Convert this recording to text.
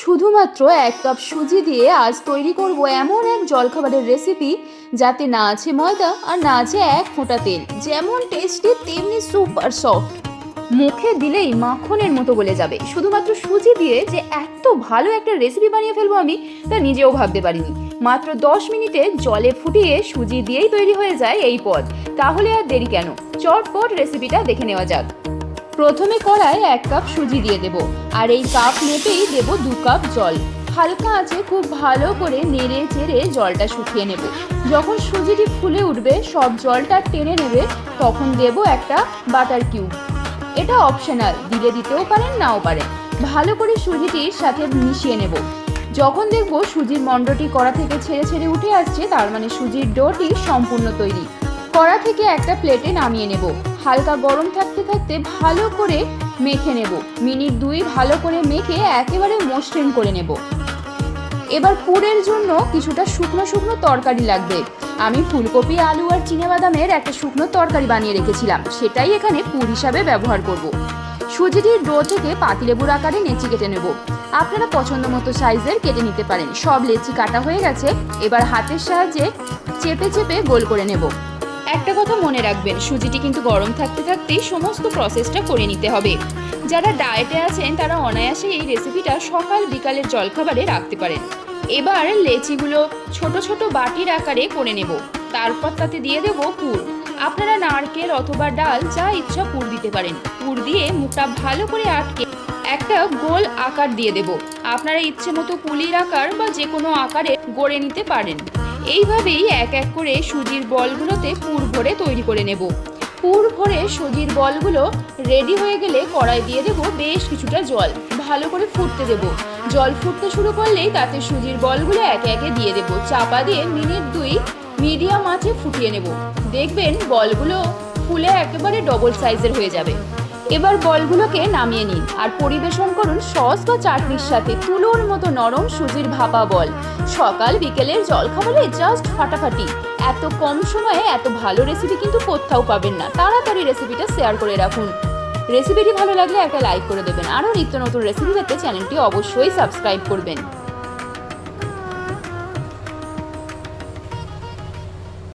শুধুমাত্র এক কাপ সুজি দিয়ে আজ তৈরি করব এমন এক জলখাবারের রেসিপি যাতে না আছে ময়দা আর না আছে এক ফোঁটা তেল। যেমন টেস্টি তেমনি সুপার সফট মুখে দিলেই মাখনের মতো গলে যাবে। শুধুমাত্র সুজি দিয়ে যে এত ভালো একটা রেসিপি বানিয়ে ফেলব আমি, তা নিজেও ভাবতে পারিনি। মাত্র দশ মিনিটে জলে ফুটিয়ে সুজি দিয়েই তৈরি হয়ে যায় এই পদ। তাহলে আর দেরি কেন? চটপট রেসিপিটা দেখে নেওয়া যাক। প্রথমে কড়ায় এক কাপ সুজি দিয়ে দেব, আর এই কাপ মেপেই দেব দু কাপ জল। হালকা আছে খুব ভালো করে নেড়ে চেড়ে জলটা শুকিয়ে নেব। যখন সুজিটি ফুলে উঠবে, সব জলটা টেনে নেবে, তখন দেব একটা বাটার কিউব। এটা অপশনাল, দিলে দিতেও পারেন, নাও পারেন। ভালো করে সুজিটির সাথে মিশিয়ে নেব। যখন দেখব সুজির মণ্ডটি কড়া থেকে ছেড়ে ছেড়ে উঠে আসছে, তার মানে সুজির ডোটি সম্পূর্ণ তৈরি। কড়া থেকে একটা প্লেটে নামিয়ে নেব। হালকা গরম থাকতে থাকতে ভালো করে মেখে নেব। মিনিট দুই ভালো করে মেখে একেবারে মসৃণ করে নেব। এবার পুরের জন্য কিছুটা শুকনো শুকনো তরকারি লাগবে। আমি ফুলকপি, আলু আর চিনেবাদামের একটা শুকনো তরকারি বানিয়ে রেখেছিলাম। সেটাই এখানে পুর হিসাবে ব্যবহার করব। সুজিটির ডো থেকে পাতিলেবুর আকারে নেচি কেটে নেব। আপনারা পছন্দ মতো সাইজের কেটে নিতে পারেন। সব লেচি কাটা হয়ে গেছে। এবার হাতের সাহায্যে চেপে চেপে গোল করে নেব। একটা কথা মনে রাখবেন, সুজিটি কিন্তু গরম থাকতে থাকতেই সমস্ত প্রসেসটা করে নিতে হবে। যারা ডায়েটে আছেন, তারা অনায়াসে এই রেসিপিটা সকাল বিকালের জলখাবারে রাখতে পারেন। এবার লেচিগুলো ছোট ছোট বাটির আকারে করে নেব। তারপর তাতে দিয়ে দেব পুর। আপনারা নারকেল অথবা ডাল, যা ইচ্ছা পুর দিতে পারেন। পুর দিয়ে মুখটা ভালো করে আটকে একটা গোল আকার দিয়ে দেব। আপনারা ইচ্ছে মতো পুলির আকার বা যে কোনো আকারে গড়ে নিতে পারেন। এইভাবেই এক এক করে সুজির বলগুলোতে পুর ভরে তৈরি করে নেব। পুর ভরে সুজির বলগুলো রেডি হয়ে গেলে কড়াই দিয়ে দেব বেশ কিছুটা জল। ভালো করে ফুটতে দেব। জল ফুটতে শুরু করলেই তাতে সুজির বলগুলো একে একে দিয়ে দেব। চাপা দিয়ে মিনিট দুই মিডিয়াম আঁচে ফুটিয়ে নেব। দেখবেন বলগুলো ফুলে একেবারে ডবল সাইজের হয়ে যাবে। এবার বলগুলোকে নামিয়ে নিন আর পরিবেশন করুন সস বা চাটনির সাথে তুলোর মতো নরম সুজির ভাপা বল। সকাল বিকেলের জলখাবারে জাস্ট ফাটাফাটি। এত কম সময়ে এত ভালো রেসিপি কিন্তু কোথাও পাবেন না। তাড়াতাড়ি রেসিপিটা শেয়ার করে রাখুন। রেসিপিটি ভালো লাগলে একটা লাইক করে দেবেন। আরও নিত্য নতুন রেসিপি পেতে চ্যানেলটি অবশ্যই সাবস্ক্রাইব করবেন।